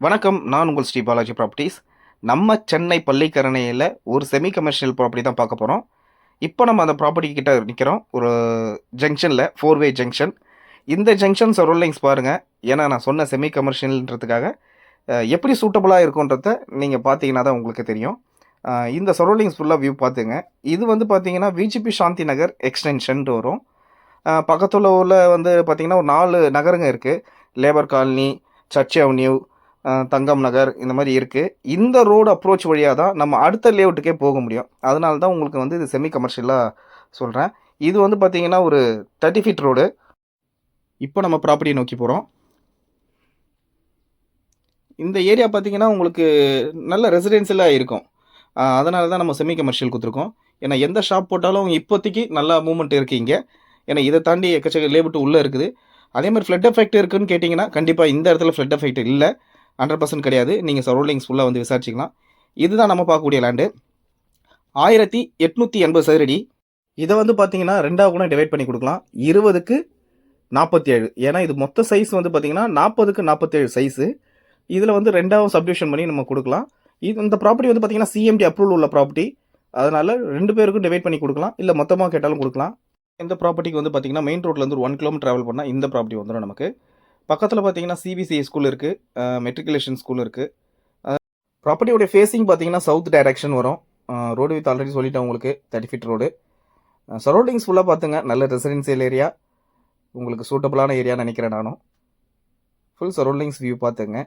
வணக்கம் நான் உங்கள் ஸ்ரீ பாலாஜி ப்ராப்பர்ட்டிஸ் நம்ம சென்னை பள்ளிக்கரணையில் ஒரு செமி கமர்ஷியல் ப்ராப்பர்ட்டி தான் பார்க்க போகிறோம் இப்போ நம்ம அந்த ப்ராப்பர்ட்டி கிட்ட நிற்கிறோம் ஒரு ஜங்ஷனில் ஃபோர் வே ஜங்ஷன் இந்த ஜங்ஷன் சரௌண்டிங்ஸ் பாருங்கள் ஏன்னா நான் சொன்ன செமி கமர்ஷியல்ன்றதுக்காக எப்படி சூட்டபுளாக இருக்குன்றத நீங்கள் பார்த்தீங்கன்னா தான் உங்களுக்கு தெரியும். இந்த சரௌண்டிங்ஸ் ஃபுல்லாக வியூ பார்த்துங்க. இது வந்து பார்த்தீங்கன்னா விஜிபி சாந்தி நகர் எக்ஸ்டென்ஷன் வரும். பக்கத்தில் உள்ள வந்து பார்த்திங்கன்னா ஒரு நாலு நகரங்கள் இருக்குது labour colony church avenue Thangam Nagar இந்த மாதிரி இருக்குது இந்த ரோடு அப்ரோச் வழியாக தான் நம்ம அடுத்த லேஅவுட்டுக்கே போக முடியும். அதனால தான் உங்களுக்கு வந்து இது செமி கமர்ஷியலாக சொல்கிறேன் இது வந்து பார்த்திங்கன்னா ஒரு தேர்ட்டி ஃபீட் ரோடு இப்போ நம்ம ப்ராப்பர்ட்டியை நோக்கி போகிறோம் இந்த ஏரியா பார்த்தீங்கன்னா உங்களுக்கு நல்ல ரெசிடென்சியலாக இருக்கும். அதனால தான் நம்ம செமி கமர்ஷியல் கொடுத்துருக்கோம். ஏன்னா எந்த ஷாப் போட்டாலும் இப்போதைக்கு நல்லா மூவ்மெண்ட் இருக்குது இங்கே. ஏன்னா இதை தாண்டி எக்கச்சக்க லேபிட்டு உள்ளே இருக்குது. அதே மாதிரி ஃப்ளட் எஃபெக்ட் இருக்குதுன்னு கேட்டிங்கன்னா கண்டிப்பாக இந்த இடத்துல ஃப்ளட் எஃபெக்ட் இல்லை. ஹண்ட்ரட் பர்சன்ட் கிடையாது. நீங்கள் சரௌண்டிங்ஸ் ஃபுல்லாக வந்து விசாரிச்சிக்கலாம். இதுதான் நம்ம பார்க்கக்கூடிய லேண்டு ஆயிரத்தி எட்நூற்றி எண்பது சதுரடி. இதை வந்து பார்த்தீங்கன்னா ரெண்டாக கூட டிவைட் பண்ணி கொடுக்கலாம். இருபதுக்கு நாற்பத்தி ஏழு ஏன்னா இது மொத்த சைஸ் வந்து பார்த்தீங்கன்னா நாற்பதுக்கு நாற்பத்தேழு சைஸு இதில் வந்து ரெண்டாவும் சப்டிவிஷன் பண்ணி நம்ம கொடுக்கலாம். இது இந்த ப்ராப்பர்ட்டி வந்து பார்த்தீங்கன்னா சிஎம்டி அப்ரூவல் உள்ள ப்ராப்பர்ட்டி அதனால் ரெண்டு பேருக்கும் டிவைட் பண்ணி கொடுக்கலாம். இல்லை மொத்தமாக கேட்டாலும் கொடுக்கலாம். இந்த ப்ராப்பர்ட்டிக்கு வந்து பார்த்தீங்கன்னா மெயின் ரோட்லேருந்து ஒரு ஒன் கிலோமீட்டர் ட்ராவல் பண்ணால் இந்த ப்ராப்பர்ட்டி வந்துடும் நமக்கு. பக்கத்தில் பார்த்தீங்கன்னா சிபிசிஐ ஸ்கூல் இருக்குது மெட்ரிகுலேஷன் ஸ்கூல் இருக்குது ப்ராப்பர்ட்டியோடைய ஃபேஸிங் பார்த்தீங்கன்னா சவுத் டைரக்ஷன் வரும். ரோடு வித் ஆல்ரெடி சொல்லிட்டேன் உங்களுக்கு. தேர்ட்டி ஃபீட் ரோடு சரௌண்டிங்ஸ் ஃபுல்லாக பார்த்துங்க நல்ல ரெசிடென்சியல் ஏரியா உங்களுக்கு சூட்டபுளான ஏரியா நினைக்கிறேன் நானும். ஃபுல் சரௌண்டிங்ஸ் வியூ பார்த்துங்க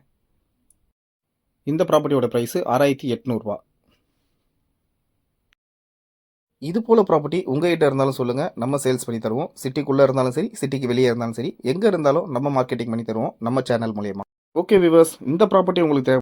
இந்த ப்ராப்பர்ட்டியோட ப்ரைஸு ஆறாயிரத்தி எட்நூறுபா இது போல் ப்ராப்பர்ட்டி உங்ககிட்ட இருந்தாலும் சொல்லுங்கள் நம்ம சேல்ஸ் பண்ணி தருவோம். சிட்டிக்குள்ளே இருந்தாலும் சரி சிட்டிக்கு வெளியே இருந்தாலும் சரி எங்கே இருந்தாலும் நம்ம மார்க்கெட்டிங் பண்ணி தருவோம். நம்ம சேனல் மூலியமாக ஓகே விவர்ஸ் இந்த ப்ராப்பர்ட்டி உங்களுக்கு தேவை.